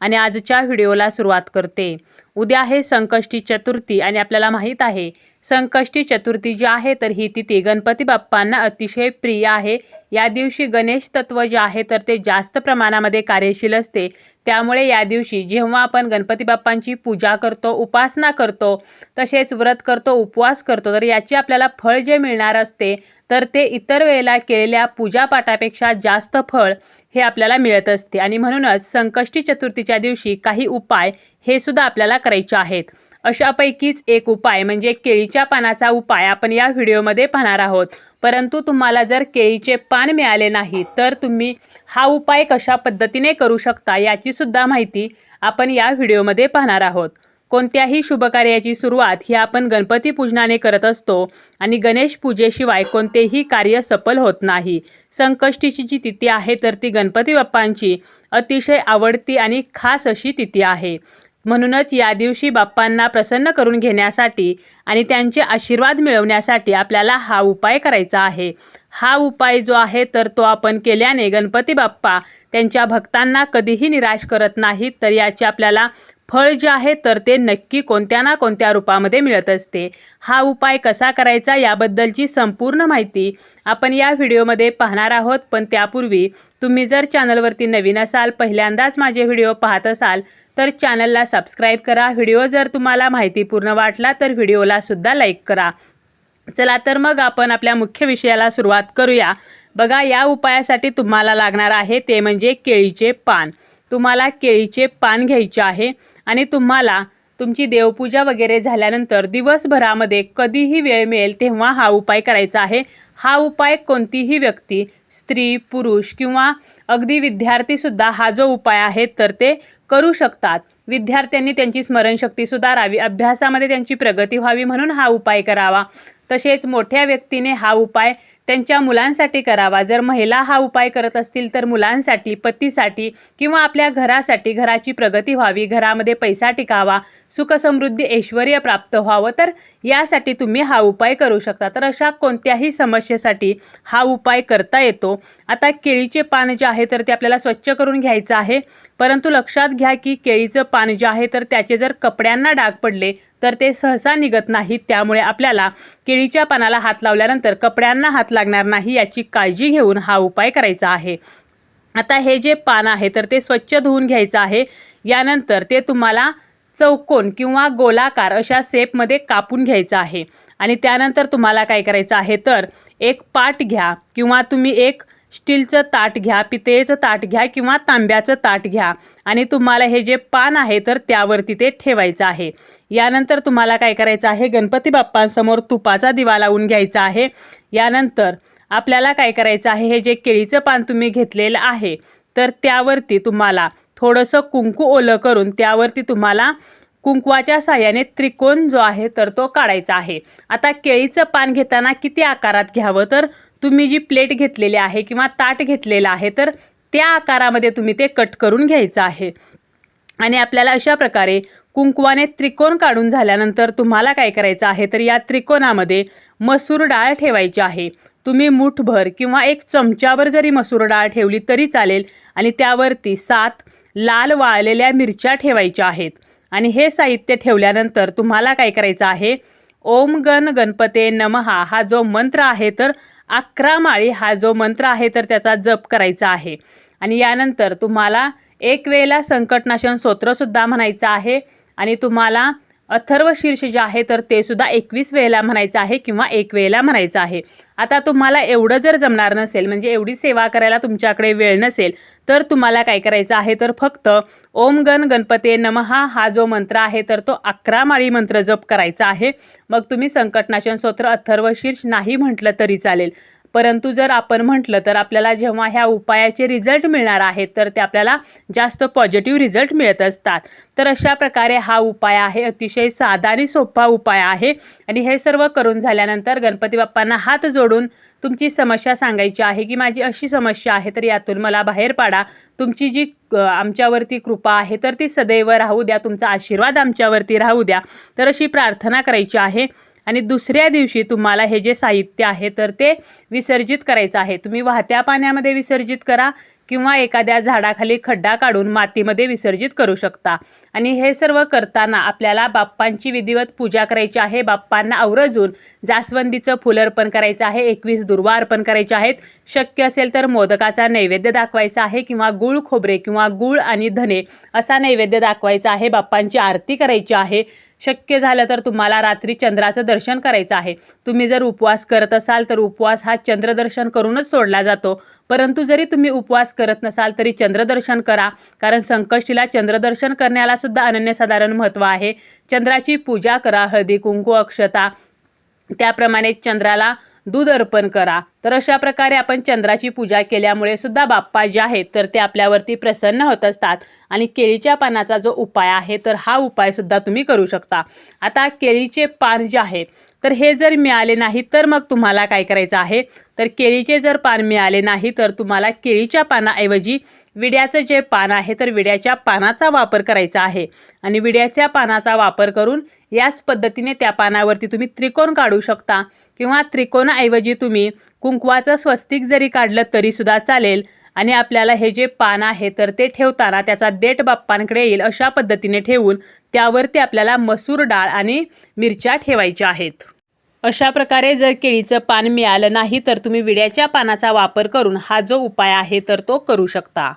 आणि आजच्या व्हिडिओला सुरुवात करते. उद्या आहे संकष्टी चतुर्थी आणि आपल्याला माहीत आहे संकष्टी चतुर्थी जी आहे तर ही तिथी गणपती बाप्पांना अतिशय प्रिय आहे. या दिवशी गणेश तत्व जे आहे तर ते जास्त प्रमाणामध्ये कार्यशील असते. त्यामुळे या दिवशी जेव्हा आपण गणपती बाप्पांची पूजा करतो उपासना करतो तसेच व्रत करतो उपवास करतो तर याची आपल्याला फळ जे मिळणार असते तर ते इतर वेळेला केलेल्या पूजापाठापेक्षा जास्त फळ हे आपल्याला मिळत असते. आणि म्हणूनच संकष्टी चतुर्थीच्या दिवशी काही उपाय हे सुद्धा आपल्याला करायचे आहेत. अशापैकीच एक उपाय म्हणजे केळीच्या पानाचा उपाय आपण या व्हिडिओमध्ये पाहणार आहोत. परंतु तुम्हाला जर केळीचे पान मिळाले नाही तर तुम्ही हा उपाय कशा पद्धतीने करू शकता याची सुद्धा माहिती आपण या व्हिडिओमध्ये पाहणार आहोत. कोणत्याही शुभकार्याची सुरुवात ही आपण गणपती पूजनाने करत असतो आणि गणेश पूजेशिवाय कोणतेही कार्य सफल होत नाही. संकष्टीची जी तिथी आहे तर ती गणपती बाप्पांची अतिशय आवडती आणि खास अशी तिथी आहे. म्हणूनच या दिवशी बाप्पांना प्रसन्न करून घेण्यासाठी आणि त्यांचे आशीर्वाद मिळवण्यासाठी आपल्याला हा उपाय करायचा आहे. हा उपाय जो आहे तर तो आपण केल्याने गणपती बाप्पा त्यांच्या भक्तांना कधीही निराश करत नाहीत तर याची आपल्याला फळ जे आहे तर ते नक्की कोणत्या ना कोणत्या रूपामध्ये मिळत असते. हा उपाय कसा करायचा याबद्दलची संपूर्ण माहिती आपण या व्हिडिओमध्ये पाहणार आहोत. पण त्यापूर्वी तुम्ही जर चॅनलवरती नवीन असाल पहिल्यांदाच माझे व्हिडिओ पाहत असाल तर चॅनलला सबस्क्राईब करा. व्हिडिओ जर तुम्हाला माहितीपूर्ण वाटला तर व्हिडिओला सुद्धा लाईक करा. चला तर मग आपण आपल्या मुख्य विषयाला सुरुवात करूया. बघा या उपायासाठी तुम्हाला लागणार आहे ते म्हणजे केळीचे पान. तुम्हाला केळीचे पान घ्यायचे आहे आणि तुम्हाला तुमची देवपूजा वगैरे झाल्यानंतर दिवसभरामध्ये कधीही वेळ मिळेल तेव्हा हा उपाय करायचा आहे. हा उपाय कोणतीही व्यक्ती स्त्री पुरुष किंवा अगदी विद्यार्थीसुद्धा हा जो उपाय आहे तर ते करू शकतात. विद्यार्थ्यांनी त्यांची स्मरणशक्ती सुधारावी अभ्यासामध्ये त्यांची प्रगती व्हावी म्हणून हा उपाय करावा. तसेच मोठ्या व्यक्तीने हा उपाय त्यांच्या मुलांसाठी करावा. जर महिला हा उपाय करत असतील तर मुलांसाठी पतीसाठी किंवा आपल्या घरासाठी घराची प्रगती व्हावी घरामध्ये पैसा टिकावा सुखसमृद्धी ऐश्वर प्राप्त व्हावं तर यासाठी तुम्ही हा उपाय करू शकता. तर अशा कोणत्याही समस्येसाठी हा उपाय करता येतो. आता केळीचे पान जे आहे तर ते आपल्याला स्वच्छ करून घ्यायचं आहे. परंतु लक्षात घ्या की केळीचं पान जे आहे तर त्याचे जर कपड्यांना डाग पडले तर ते सहसा निघत नाहीत. त्यामुळे आपल्याला केळीच्या पानाला हात लावल्यानंतर कपड्यांना हात लागणार नाही याची काळजी घेऊन हा उपाय करायचा आहे. आता हे जे पान आहे तर ते स्वच्छ धुवून घ्यायचं आहे. यानंतर ते तुम्हाला चौकोन किंवा गोलाकार अशा सेपमध्ये कापून घ्यायचं आहे. आणि त्यानंतर तुम्हाला काय करायचं आहे तर एक पाट घ्या किंवा तुम्ही एक स्टीलचं ताट घ्या पितळेचं ताट घ्या किंवा तांब्याचं ताट घ्या. आणि तुम्हाला हे जे पान आहे तर त्यावरती ते ठेवायचं आहे. यानंतर तुम्हाला काय करायचं आहे गणपती बाप्पांसमोर तुपाचा दिवा लावून घ्यायचा आहे. यानंतर आपल्याला काय करायचं आहे हे जे केळीचं पान तुम्ही घेतलेलं आहे तर त्यावरती तुम्हाला थोडंसं कुंकू ओलं करून त्यावरती तुम्हाला कुंकवाच्या साह्याने त्रिकोण जो आहे तर तो काढायचा आहे. आता केळीचं पान घेताना किती आकारात घ्यावं तर तुम्ही जी प्लेट घेतलेली आहे किंवा ताट घेतलेलं आहे तर त्या आकारामध्ये तुम्ही ते कट करून घ्यायचं आहे. आणि आपल्याला अशा प्रकारे कुंकवाने त्रिकोण काढून झाल्यानंतर तुम्हाला काय करायचं आहे तर या त्रिकोणामध्ये मसूर डाळ ठेवायची आहे. तुम्ही मुठभर किंवा एक चमच्यावर जरी मसूर डाळ ठेवली तरी चालेल आणि त्यावरती सात लाल वाळलेल्या मिरच्या ठेवायच्या आहेत. आणि हे साहित्य ठेवल्यानंतर तुम्हाला काय करायचं आहे ओम गण गणपते नमहा हा जो मंत्र आहे तर अकरा माळी हा जो मंत्र आहे तर त्याचा जप करायचा आहे. आणि यानंतर तुम्हाला एक वेळेला संकटनाशन स्तोत्रसुद्धा म्हणायचं आहे. आणि तुम्हाला अथर्व शीर्ष जे आहे तर ते सुद्धा एकवीस वेळेला म्हणायचं आहे किंवा एक वेळेला म्हणायचं आहे. आता तुम्हाला एवढं जर जमणार नसेल म्हणजे एवढी सेवा करायला तुमच्याकडे वेळ नसेल तर तुम्हाला काय करायचं आहे तर फक्त ओम गण गणपते नमहा हा जो मंत्र आहे तर तो अकरा माळी मंत्र जप करायचा आहे. मग तुम्ही संकटनाशन स्तोत्र अथर्व शीर्ष नाही म्हटलं तरी चालेल. परंतु जर आपण म्हटलं तर आपल्याला जेव्हा ह्या उपायाचे रिझल्ट मिळणार आहेत तर ते आपल्याला जास्त पॉझिटिव्ह रिझल्ट मिळत असतात. तर अशा प्रकारे हा उपाय आहे अतिशय साधा आणि सोपा उपाय आहे. आणि हे सर्व करून झाल्यानंतर गणपती बाप्पांना हात जोडून तुमची समस्या सांगायची आहे की माझी अशी समस्या आहे तर यातून मला बाहेर पाडा. तुमची जी आमच्यावरती कृपा आहे तर ती सदैव राहू द्या. तुमचा आशीर्वाद आमच्यावरती राहू द्या. तर अशी प्रार्थना करायची आहे. आणि दुसऱ्या दिवशी तुम्हाला हे जे साहित्य आहे तर ते विसर्जित करायचं आहे. तुम्ही वाहत्या पाण्यामध्ये विसर्जित करा किंवा एखाद्या झाडाखाली खड्डा काढून मातीमध्ये विसर्जित करू शकता. आणि हे सर्व करताना आपल्याला बाप्पांची विधिवत पूजा करायची आहे. बाप्पांना आवरजून जास्वंदीचं फुलं अर्पण करायचं आहे. एकवीस दुर्वा अर्पण करायचे आहेत. शक्य असेल तर मोदकाचा नैवेद्य दाखवायचा आहे किंवा गुळ खोबरे किंवा गुळ आणि धने असा नैवेद्य दाखवायचा आहे. बाप्पांची आरती करायची आहे. शक्य झालं तर तुम्हाला रात्री चंद्राचं दर्शन करायचं आहे. तुम्ही जर उपवास करत असाल तर उपवास हा चंद्रदर्शन करूनच सोडला जातो. परंतु जरी तुम्ही उपवास करत नसाल तरी चंद्रदर्शन करा. कारण संकष्टीला चंद्रदर्शन करण्याला सुद्धा अनन्यसाधारण महत्त्व आहे. चंद्राची पूजा करा हळदी कुंकू अक्षता त्याप्रमाणे चंद्राला दूध अर्पण करा. तर अशा प्रकारे आपण चंद्राची पूजा केल्यामुळे सुद्धा बाप्पा जे आहेत तर ते आपल्यावरती प्रसन्न होत असतात. आणि केळीच्या पानाचा जो उपाय आहे तर हा उपाय सुद्धा तुम्ही करू शकता. आता केळीचे पान जे आहे तर हे जर मिळाले नाही तर मग तुम्हाला काय करायचं आहे? तर केळीचे जर पान मिळाले नाही तर तुम्हाला केळीच्या पानाऐवजी विड्याचं जे पान आहे तर विड्याच्या पानाचा वापर करायचा आहे. आणि विड्याच्या पानाचा वापर करून याच पद्धतीने त्या पानावरती तुम्ही त्रिकोण काढू शकता. किंवा त्रिकोणाऐवजी तुम्ही कुंकवाचं स्वस्तिक जरी काढलं तरीसुद्धा चालेल. आणि आपल्याला हे जे पान आहे तर ते ठेवताना त्याचा देठ बाप्पांकडे येईल अशा पद्धतीने ठेवून त्यावरती आपल्याला मसूर डाळ आणि मिरच्या ठेवायच्या आहेत. अशा प्रकारे जर केळीचं पान मिळालं नाही तर तुम्ही विड्याच्या पानाचा वापर करून हा जो उपाय आहे तर तो करू शकता.